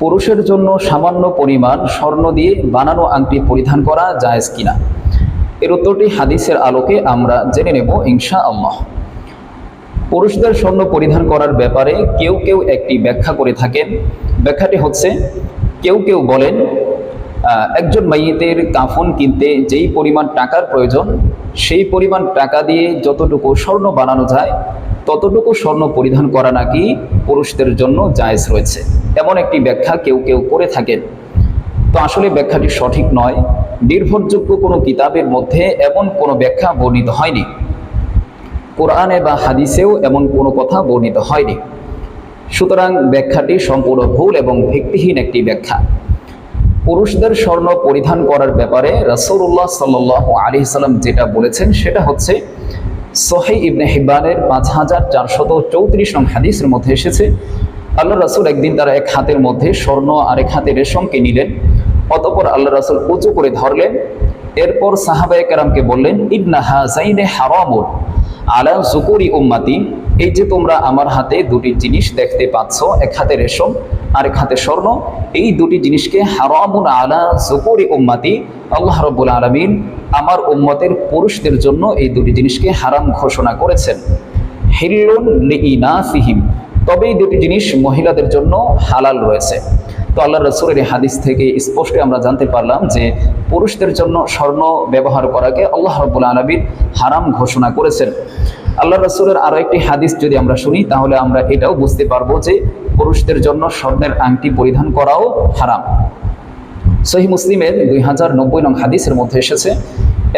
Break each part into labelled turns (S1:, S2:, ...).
S1: পুরুষের জন্য সামান্য পরিমাণ স্বর্ণ দিয়ে বানানো আংটি পরিধান করা জায়েজ কিনা? এর উত্তরটি হাদিসের আলোকে আমরা জেনে নেব ইনশা আল্লাহ পুরুষদের স্বর্ণ পরিধান করার ব্যাপারে কেউ কেউ একটি ব্যাখ্যা করে থাকেন। ব্যাখ্যাটি হচ্ছে, কেউ কেউ বলেন একজন মাইয়েতের কাফন কিনতে যেই পরিমাণ টাকার প্রয়োজন সেই পরিমাণ টাকা দিয়ে যতটুকু স্বর্ণ বানানো যায়, ততটুকু স্বর্ণ পরিধান করা নাকি পুরুষদের জন্য জায়েজ রয়েছে। এমন একটি ব্যাখ্যা কেউ কেউ করে থাকেন। তো আসলে ব্যাখ্যাটি সঠিক নয়। নির্ভরযোগ্য কোনো কিতাবের মধ্যে এমন কোনো ব্যাখ্যা বর্ণিত হয়নি। কোরআনে বা হাদিসেও এমন কোনো কথা বর্ণিত হয়নি। সুতরাং ব্যাখ্যাটি সম্পূর্ণ ভুল এবং ভিত্তিহীন একটি ব্যাখ্যা। পুরুষদের স্বর্ণ পরিধান করার ব্যাপারে রাসৌল্লাহ সাল্লাহ আলি সাল্লাম যেটা বলেছেন, সেটা হচ্ছে সোহাই ইবনে হিব্বানের পাঁচ হাজার চারশত চৌত্রিশ নং হাদিসের মধ্যে এসেছে, আল্লাহ রাসুল একদিন তারা এক হাতের মধ্যে স্বর্ণ আরেক হাতে রেশমকে নিলেন, অতপর আল্লাহ রাসুল উঁচু করে ধরলেন, এরপর সাহাবায়ে কেরামকে বললেন ইবনা হাজাইনে হারামুন আলা জুকুরি উম্মাতি, এই যে তোমরা আমার হাতে দুটি জিনিস দেখতে পাচ্ছ, এক হাতে রেশম আর এক হাতে স্বর্ণ এই দুটি জিনিসকে হারামুন আলা জুকুরি উম্মাতি, আল্লাহ রব্বুল আলমিন আমার উম্মতের পুরুষদের জন্য এই দুটি জিনিসকে হারাম ঘোষণা করেছেন। হিল্লুন লিইনাফিহিম তবে এই দুটি জিনিস মহিলাদের জন্য হালাল রয়েছে। তো আল্লাহ রসুলের এই হাদিস থেকে স্পষ্ট আমরা জানতে পারলাম যে পুরুষদের জন্য স্বর্ণ ব্যবহার করাকে আল্লাহ রব্বুল আলমিন হারাম ঘোষণা করেছেন। আল্লাহ রসুলের আরও একটি হাদিস যদি আমরা শুনি, তাহলে আমরা এটাও বুঝতে পারব যে পুরুষদের জন্য স্বর্ণের আংটি পরিধান করাও হারাম। সহি মুসলিমের দুই হাজার নব্বই নং হাদিসের মধ্যে এসেছে,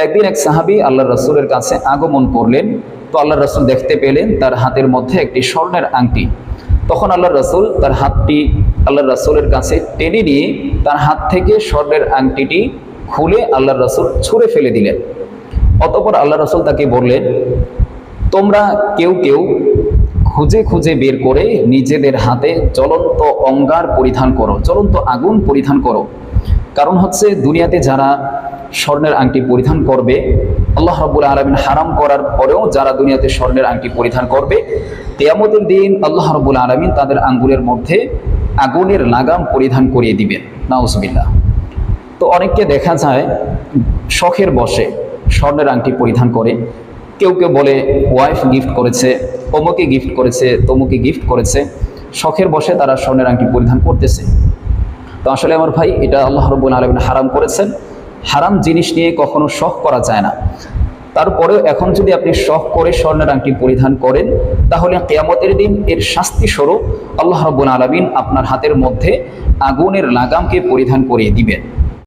S1: একদিন এক সাহাবি আল্লাহ রসুলের কাছে আগমন করলেন, তো আল্লাহ রসুল দেখতে পেলেন তার হাতের মধ্যে একটি স্বর্ণের আংটি। তখন আল্লাহ রসুল তার হাতটি আল্লাহ রসুলের কাছে টেনে নিয়ে তার হাত থেকে স্বর্ণের আংটিটি খুলে আল্লাহ রসুল ছুঁড়ে ফেলে দিলেন। অতপর আল্লাহ রসুল তাকে বললেন তোমরা কেউ কেউ খুঁজে খুঁজে বের করে নিজেদের হাতে চলন্ত অঙ্গার পরিধান করো চলন্ত আগুন পরিধান করো। কারণ হচ্ছে দুনিয়াতে যারা স্বর্ণের আংটি পরিধান করবে, আল্লাহ রব্বুল আলমিন হারাম করার পরেও যারা দুনিয়াতে স্বর্ণের আংটি পরিধান করবে তেয়ামতের দিন আল্লাহ রব্বুল আলমিন তাদের আঙ্গুলের মধ্যে আগুনের লাগাম পরিধান করিয়ে দিবেন। নাউজবিল্লা তো অনেককে দেখা যায়, শখের বসে স্বর্ণের আংটি পরিধান করে কেউ কেউ বলে ওয়াইফ গিফট করেছে, অমুকে গিফট করেছে, তমুকে গিফট করেছে। শখের বসে তারা স্বর্ণের আংটি পরিধান করতেছে। তো আসলে আমার ভাই, এটা আল্লাহ রব্বুল আলমিন হারাম করেছেন। হারাম জিনিস নিয়ে কখনো শখ করা যায় না। তারপরেও এখন যদি আপনি শখ করে স্বর্ণের আংটি পরিধান করেন, তাহলে কেয়ামতের দিন এর শাস্তি স্বরূপ আল্লাহ রব্বুল আলমিন আপনার হাতের মধ্যে আগুনের লাগামকে পরিধান করিয়ে দিবেন।